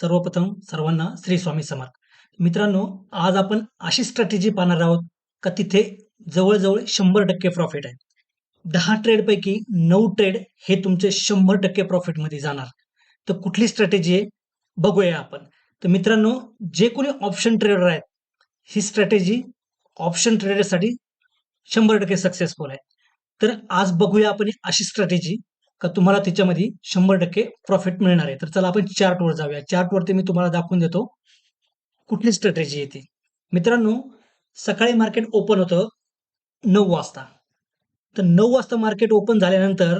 सर्वप्रथम सर्वांना श्री स्वामी समर्थ. मित्रांनो, आज आपण अशी स्ट्रॅटेजी पाहणार आहोत का तिथे जवळजवळ शंभर टक्के प्रॉफिट आहे. दहा ट्रेडपैकी नऊ ट्रेड हे तुमचे 100% प्रॉफिटमध्ये जाणार. तर कुठली स्ट्रॅटेजी आहे बघूया आपण. तर मित्रांनो, जे कोणी ऑप्शन ट्रेडर आहेत, ही स्ट्रॅटेजी ऑप्शन ट्रेडरसाठी 100% सक्सेसफुल आहे. तर आज बघूया आपण अशी स्ट्रॅटेजी का तुम्हाला त्याच्यामध्ये 100% प्रॉफिट मिळणार आहे. तर चला आपण चार्टवर जाऊया. चार्टवरती मी तुम्हाला दाखवून देतो, कुठली स्ट्रॅटेजी येते मित्रांनो, सकाळी मार्केट ओपन होतं नऊ वाजता. तर नऊ वाजता मार्केट ओपन झाल्यानंतर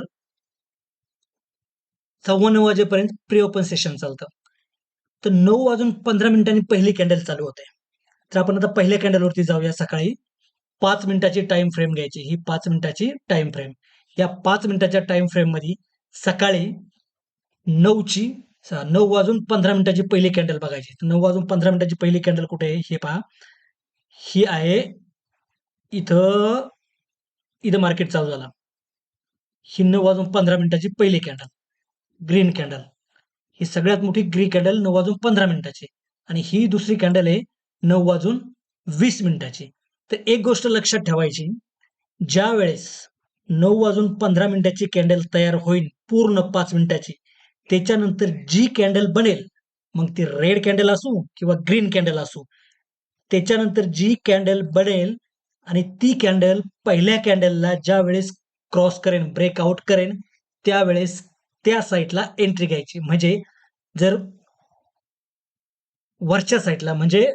9:15 वाजेपर्यंत प्री ओपन सेशन चालतं. तर नऊ वाजून 15 मिनिटांनी पहिली कॅन्डल चालू होते. तर आपण आता पहिल्या कॅन्डलवरती जाऊया सकाळी. पाच मिनिटाची टाइम फ्रेम घ्यायची. ही पाच मिनिटाची टाईम फ्रेम. या पाच मिनिटाच्या टाईम फ्रेममध्ये सकाळी 9ची 9 वाजून 15 मिनिटाची पहिली कॅन्डल बघायची. नऊ वाजून 15 मिनिटाची पहिली कॅन्डल कुठे आहे? हे पहा. ही आहे इथं इथं मार्केट चालू झाला ही नऊ वाजून 15 मिनिटाची पहिली कॅन्डल. Green candle. ही सगळ्यात मोठी ग्रीन कॅन्डल नऊ वाजून 15 मिनिटाची आणि ही दुसरी कॅन्डल आहे नऊ वाजून वीस मिनिटाची. तर एक गोष्ट लक्षात ठेवायची, ज्यावेळेस नऊ वाजून 15 मिनिटाची कॅन्डल तयार होईल पूर्ण पाच मिनिटाची, त्याच्यानंतर जी कॅन्डल बनेल, मग ती रेड कॅन्डल असू किंवा ग्रीन कॅन्डल असू, त्याच्यानंतर जी कॅन्डल बनेल आणि ती कॅन्डल पहिल्या कॅन्डलला ज्यावेळेस क्रॉस करेन, ब्रेकआउट करेन, त्यावेळेस त्या साईटला एंट्री घ्यायची. म्हणजे जर वरच्या साईटला म्हणजे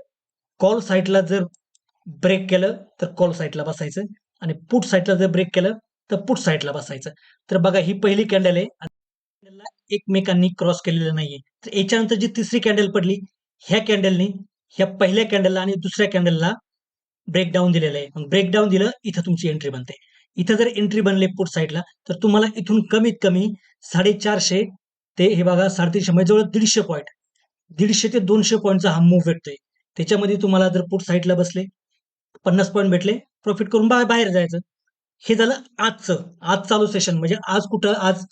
कॉल साइडला जर ब्रेक केलं, तर कॉल साइडला बसायचं आणि पुट साईटला जर ब्रेक केलं, तर पुट साईडला बसायचं. तर बघा ही पहिली कॅन्डल आहे कॅन्डलला एकमेकांनी क्रॉस केलेलं नाहीये. तर याच्यानंतर जी तिसरी कॅन्डल पडली, ह्या कॅन्डलनी ह्या पहिल्या कॅन्डलला आणि दुसऱ्या कॅन्डलला ब्रेकडाउन दिलेलं आहे. मग ब्रेकडाऊन दिलं, इथं तुमची एंट्री बनते. इथं जर एंट्री बनले पुट साईडला तर तुम्हाला इथून कमीत कमी 450 ते हे बघा 350 म्हणजे जवळ दीडशे पॉईंट दीडशे ते दोनशे पॉईंटचा हा मूव्ह भेटतोय. त्याच्यामध्ये तुम्हाला जर पुट साईडला बसले, पन्नास पॉईंट भेटले, प्रॉफिट करून बा बाहेर जायचं. हे झालं आजचं. आज चालू सेशन म्हणजे आज कुठं आज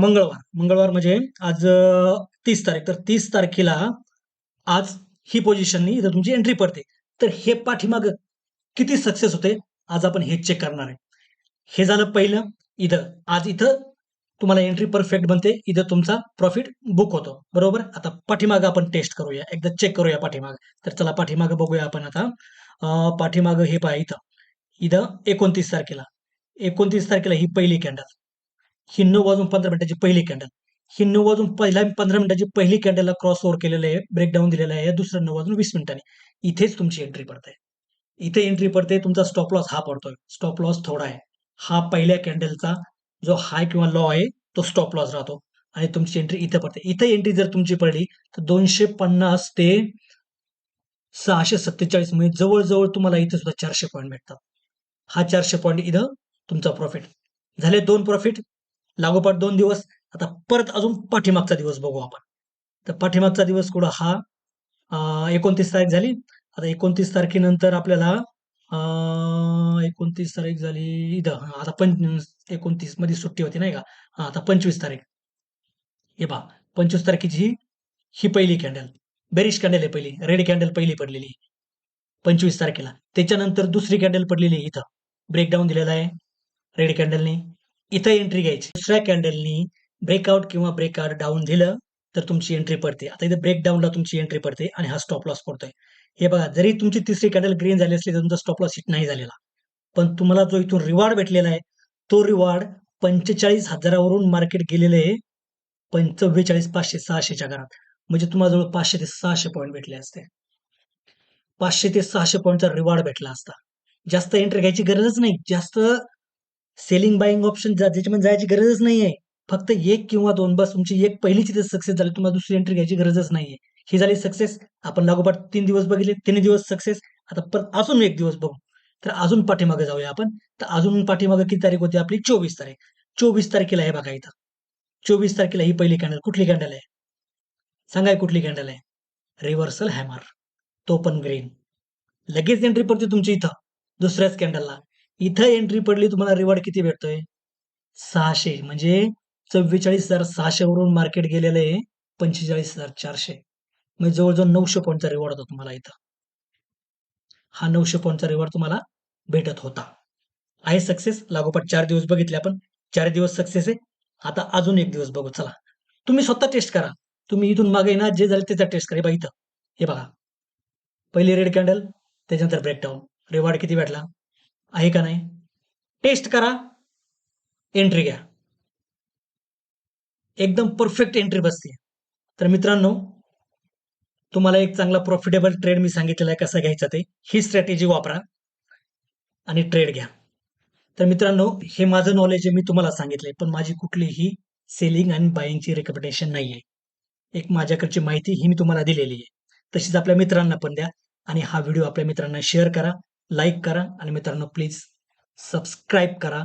मंगळवार. मंगळवार म्हणजे आज तीस तारीख. तर तीस तारखेला आज ही पोझिशननी इथं तुमची एंट्री पडते. तर हे पाठीमागं किती सक्सेस होते, आज आपण हे चेक करणार आहे. हे झालं पहिलं. इथं आज इथं तुम्हाला एंट्री परफेक्ट बनते. इथं तुमचा प्रॉफिट बुक होतो. बरोबर? आता पाठीमागं आपण टेस्ट करूया. एकदा चेक करूया पाठीमाग तर चला पाठीमागं बघूया आपण आता. पाठीमाग पाठीमागं हे पहा इथं. इथं 29 तारखेला. 29 तारखेला ही पहिली कॅन्डल. ही नऊ वाजून 15 मिनिटाची पहिली कॅन्डल. ही नऊ वाजून पहिल्या 15 मिनिटाची पहिली कॅन्डलला क्रॉस ओव्हर केलेलं आहे. ब्रेकडाऊन दिलेलं आहे. दुसऱ्या नऊ वाजून वीस मिनिटांनी. इथेच तुमची एंट्री पडते. इथे एंट्री पडते. तुमचा स्टॉप लॉस हा पडतोय. स्टॉप लॉस थोडा आहे. हा पहिल्या कॅन्डलचा जो हाय किंवा लॉ आहे, तो स्टॉप लॉस राहतो आणि तुमची एंट्री इथं पडते. इथे एंट्री जर तुमची पडली, तर 250 ते 647 म्हणजे जवळजवळ तुम्हाला इथे सुद्धा चारशे पॉईंट भेटतात. हा चारशे पॉईंट इथं तुमचा प्रॉफिट. झाले दोन प्रॉफिट. लागोपाठ दोन दिवस. आता परत अजून पाठीमागचा दिवस बघू आपण. तर पाठीमागचा दिवस कुठं हा एकोणतीस तारीख झाली. आता 29 तारखेनंतर आपल्याला एकोणतीस तारीख झाली इथं. आता पंच एकोणतीसमध्ये सुट्टी होती नाही का? आता 25 तारीख. हे पहा 25 तारखेची ही ही पहिली कॅन्डल. बेरिश कॅन्डल आहे पहिली. रेड कॅन्डल पहिली पडलेली. 25 तारखेला. त्याच्यानंतर दुसरी कॅन्डल पडलेली इथं. ब्रेकडाऊन दिलेला आहे रेड कॅन्डलनी. इथं एंट्री घ्यायची. दुसऱ्या कॅन्डलनी ब्रेकआउट किंवा ब्रेकआउट डाऊन दिलं, तर तुमची एंट्री पडते. आता इथे ब्रेकडाऊनला तुमची एंट्री पडते आणि हा स्टॉप लॉस पडतोय. हे बघा जरी तुमची तिसरी कॅन्डल ग्रीन झाली असली, तर तुमचा स्टॉप लॉस हिट नाही झालेला. पण तुम्हाला जो इथून रिवॉर्ड भेटलेला आहे, तो रिवॉर्ड पंचेचाळीस हजारावरून मार्केट गेलेलं आहे पंचव्वेचाळीस पाचशे सहाशेच्या घरात. म्हणजे तुम्हाला जवळ पाचशे ते सहाशे पॉईंट भेटले असते. पाचशे ते सहाशे पॉईंटचा रिवॉर्ड भेटला असता. जास्त एंट्री घ्यायची गरजच नाही. जास्त सेलिंग बायिंग ऑप्शन ज्याच्यामध्ये जायची गरजच नाहीये. फक्त एक किंवा दोन बस तुमची एक पहिली इथे सक्सेस झाली. तुम्हाला दुसरी एंट्री घ्यायची गरजच नाहीये. ही झाली सक्सेस. आपण लागोपाठ तीन दिवस बघितले. तीन दिवस सक्सेस. आता परत अजून एक दिवस बघू. तर अजून पाठीमागे जाऊया आपण. तर अजून पाठीमागे किती तारीख होती आपली? 24 तारीख. 24 तारखेला हे बघा इथं. 24 तारखेला ही पहिली कॅन्डल. कुठली कॅन्डल आहे? सांगा कुठली कॅन्डल आहे? Reversal hammer. तो पण ग्रीन. लगेच एंट्री पडते तुमची इथं. दुसऱ्याच कॅन्डलला. इथं एंट्री पडली तुम्हाला रिवॉर्ड किती भेटतोय? सहाशे. म्हणजे 44,600 वरून मार्केट गेलेलं आहे पंचेचाळीस हजार चारशे. म्हणजे जवळजवळ नऊशे पॉईंटचा रिवॉर्ड होता तुम्हाला इथं. हा नऊशे पॉईंटचा रिवॉर्ड तुम्हाला भेटत होता. आहे सक्सेस लागोपाठ चार दिवस बघितले आपण. चार दिवस सक्सेस आहे. आता अजून एक दिवस बघू. चला. तुम्ही स्वतः टेस्ट करा. तुम्ही इथून मागे ना जे झालं त्याचा टेस्ट करा. हे बघा इथं. हे बघा. पहिली रेड कॅन्डल त्याच्यानंतर ब्रेकडाऊन रिवॉर्ड किती भेटला? आहे का नाही? टेस्ट करा. एंट्री घ्या. एकदम परफेक्ट एंट्री बसते तर मित्रांनो तुम्हाला एक चांगला प्रॉफिटेबल ट्रेड मी सांगितलेला आहे कसा घ्यायचा ते. ही स्ट्रॅटेजी वापरा आणि ट्रेड घ्या. तर मित्रांनो हे माझं नॉलेज मी तुम्हाला सांगितलंय पण माझी कुठलीही सेलिंग आणि बाईंगची रेकमेंडेशन नाही आहे एक माझ्याकडची माहिती ही मी तुम्हाला दिलेली आहे. तशीच आपल्या मित्रांना पण द्या आणि हा व्हिडिओ आपल्या मित्रांना शेअर करा. लाईक करा आणि मित्रांनो प्लीज सबस्क्राईब करा.